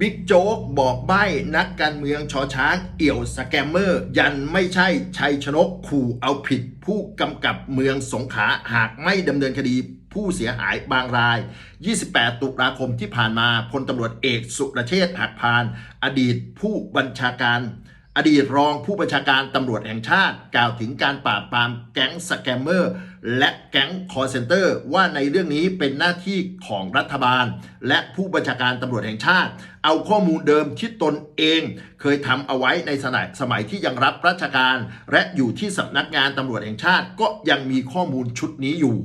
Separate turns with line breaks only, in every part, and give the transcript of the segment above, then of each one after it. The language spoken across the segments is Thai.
บิ๊กโจ๊กบอกใบ้นักการเมืองชอช้างเอี่ยวสแกมเมอร์ ยันไม่ใช่ชัยชนกขู่เอาผิด ผู้กำกับเมืองสงขลาหากไม่ดำเนินคดีผู้เสียหายบางราย 28 ตุลาคมที่ผ่านมาพลตำรวจเอกสุรเชษฐ์หักพาน อดีตผู้บัญชาการ อดีตรองผู้บัญชาการตำรวจแห่งชาติ กล่าวถึงการปราบปรามแก๊งสแกมเมอร์ และแก๊งคอร์เซนเตอร์ ว่าในเรื่องนี้เป็นหน้าที่ของรัฐบาล และผู้บัญชาการตำรวจแห่งชาติ เอาข้อมูลเดิมที่ตนเอง เคยทำเอาไว้ในสมัยสมัยที่ยังรับราชการ และอยู่ที่สำนักงานตำรวจแห่งชาติก็ยังมีข้อมูลชุดนี้อยู่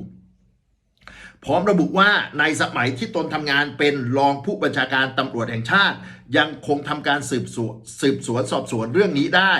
พร้อมระบุว่าในสมัยที่ตนทำงานเป็นรองผู้บัญชาการตำรวจแห่งชาติ ยังคงทำการสืบสวนสืบสวนสอบสวนเรื่องนี้ได้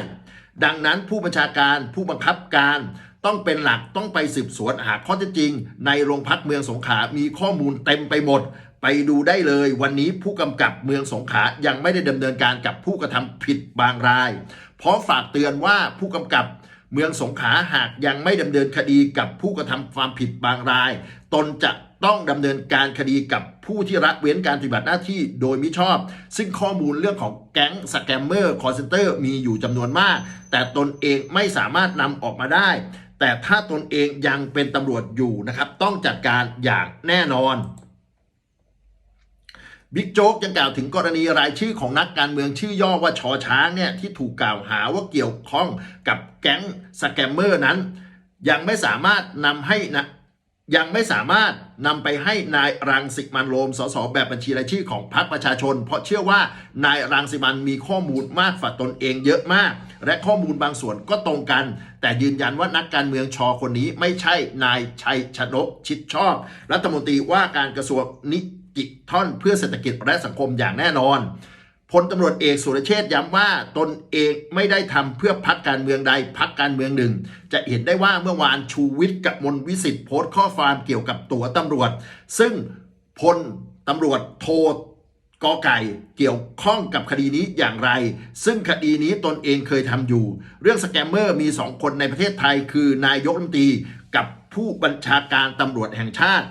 ดังนั้นผู้บัญชาการผู้บังคับการต้องเป็นหลักต้องไปสืบสวนหาข้อเท็จจริง ในโรงพักเมืองสงขลามีข้อมูลเต็มไปหมด ไปดูได้เลย วันนี้ผู้กำกับเมืองสงขลายังไม่ได้ดำเนินการกับผู้กระทำผิดบางราย เพราะฝากเตือนว่าผู้กำกับ เมืองสงขลาหากยังไม่ดำเนินคดีกับผู้กระทำความผิดบางราย ตนจะต้องดำเนินการคดีกับผู้ที่ละเว้นการปฏิบัติหน้าที่โดยมิชอบ ซึ่งข้อมูลเรื่องของแก๊งสแกมเมอร์คอร์เซนเตอร์มีอยู่จำนวนมาก แต่ตนเองไม่สามารถนำออกมาได้ แต่ถ้าตนเองยังเป็นตำรวจอยู่นะครับ ต้องจัดการอย่างแน่นอน บิ๊กโจ๊กยังกล่าวถึงกรณีรายชื่อของนักการเมืองชื่อย่อว่าชอช้างเนี่ยที่ถูกกล่าวหาว่าเกี่ยวข้องกับแก๊งสแกมเมอร์นั้น ยังไม่สามารถนำให้นะยังไม่สามารถนำไปให้นายรังสิมันโรมสสแบบบัญชีรายชื่อของพรรคประชาชน เพราะเชื่อว่านายรังสิมันมีข้อมูลมากฝ่าตนเองเยอะมาก และข้อมูลบางส่วนก็ตรงกัน แต่ยืนยันว่านักการเมืองชอคนนี้ไม่ใช่นายชัยชนกชิดชอบ รัฐมนตรีว่าการกระทรวงนิ ติท่อนเพื่อเศรษฐกิจและสังคมอย่างแน่นอนพลตำรวจเอกสุรเชษย้ำว่าตนเองไม่ได้ทำเพื่อพักการเมืองใดพักการเมืองหนึ่ง จะเห็นได้ว่าเมื่อวานชูวิทย์กับมนวิสิทธิ์โพสต์ข้อความเกี่ยวกับตั๋วตำรวจ ซึ่งพลตำรวจโทกอไก่เกี่ยวข้องกับคดีนี้อย่างไร ซึ่งคดีนี้ตนเองเคยทำอยู่ เรื่องสแกมเมอร์มีสองคนในประเทศไทย คือนายกรัฐมนตรีกับผู้บัญชาการตำรวจแห่งชาติ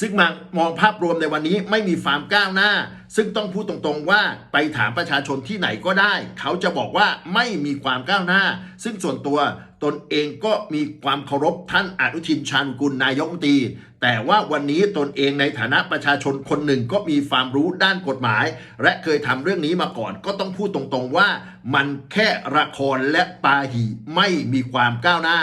ซึ่งมามองภาพรวมในวันนี้ไม่มีความก้าวหน้า ซึ่งต้องพูดตรงๆว่าไปถามประชาชนที่ไหนก็ได้ เขาจะบอกว่าไม่มีความก้าวหน้า ซึ่งส่วนตัวตนเองก็มีความเคารพท่านอนุทินชาญกุลนายกมตรีแต่ว่าวันนี้ตนเองในฐานะประชาชนคนหนึ่งก็มีความรู้ด้านกฎหมาย และเคยทำเรื่องนี้มาก่อน ก็ต้องพูดตรงๆว่า มันแค่ละครและปาหีไม่มีความก้าวหน้า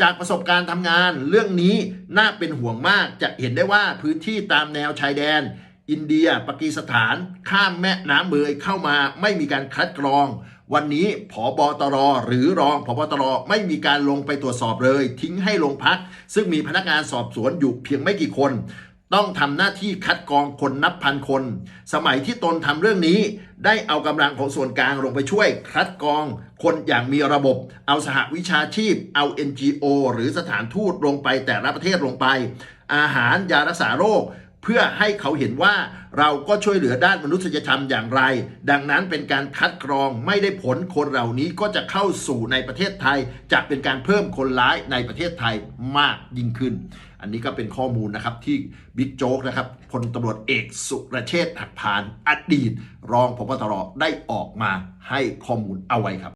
จากประสบการณ์ทำงานเรื่องนี้น่าเป็นห่วงมากจะเห็นได้ว่าพื้นที่ตามแนวชายแดน อินเดียปากีสถาน ข้ามแม่น้ำเมยเข้ามาไม่มีการคัดกรอง วันนี้ผอบอตรหรือรองผบตรไม่มีการลงไปตรวจสอบเลย ทิ้งให้ลงพัก ซึ่งมีพนักงานสอบสวนอยู่เพียงไม่กี่คน ต้องทำหน้าที่คัดกรองคนนับพันคน สมัยที่ตนทำเรื่องนี้ ได้เอากำลังของส่วนกลางลงไปช่วย คัดกรอง คนอย่างมีระบบ เอาสหวิชาชีพ เอา NGO หรือสถานทูตลงไปแต่ละประเทศลงไป อาหารยารักษาโรค เพื่อให้เขาเห็นว่าเราก็ช่วยเหลือด้านมนุษยธรรมอย่างไร ดังนั้นเป็นการคัดกรองไม่ได้ผลคนเหล่านี้ก็จะเข้าสู่ในประเทศไทย จะเป็นการเพิ่มคนร้ายในประเทศไทยมากยิ่งขึ้น อันนี้ก็เป็นข้อมูลนะครับที่บิ๊กโจ๊กนะครับพลตำรวจเอกสุรเชษฐ์หักพานอดีต รองพบตรได้ออกมาให้ข้อมูลเอาไว้ครับ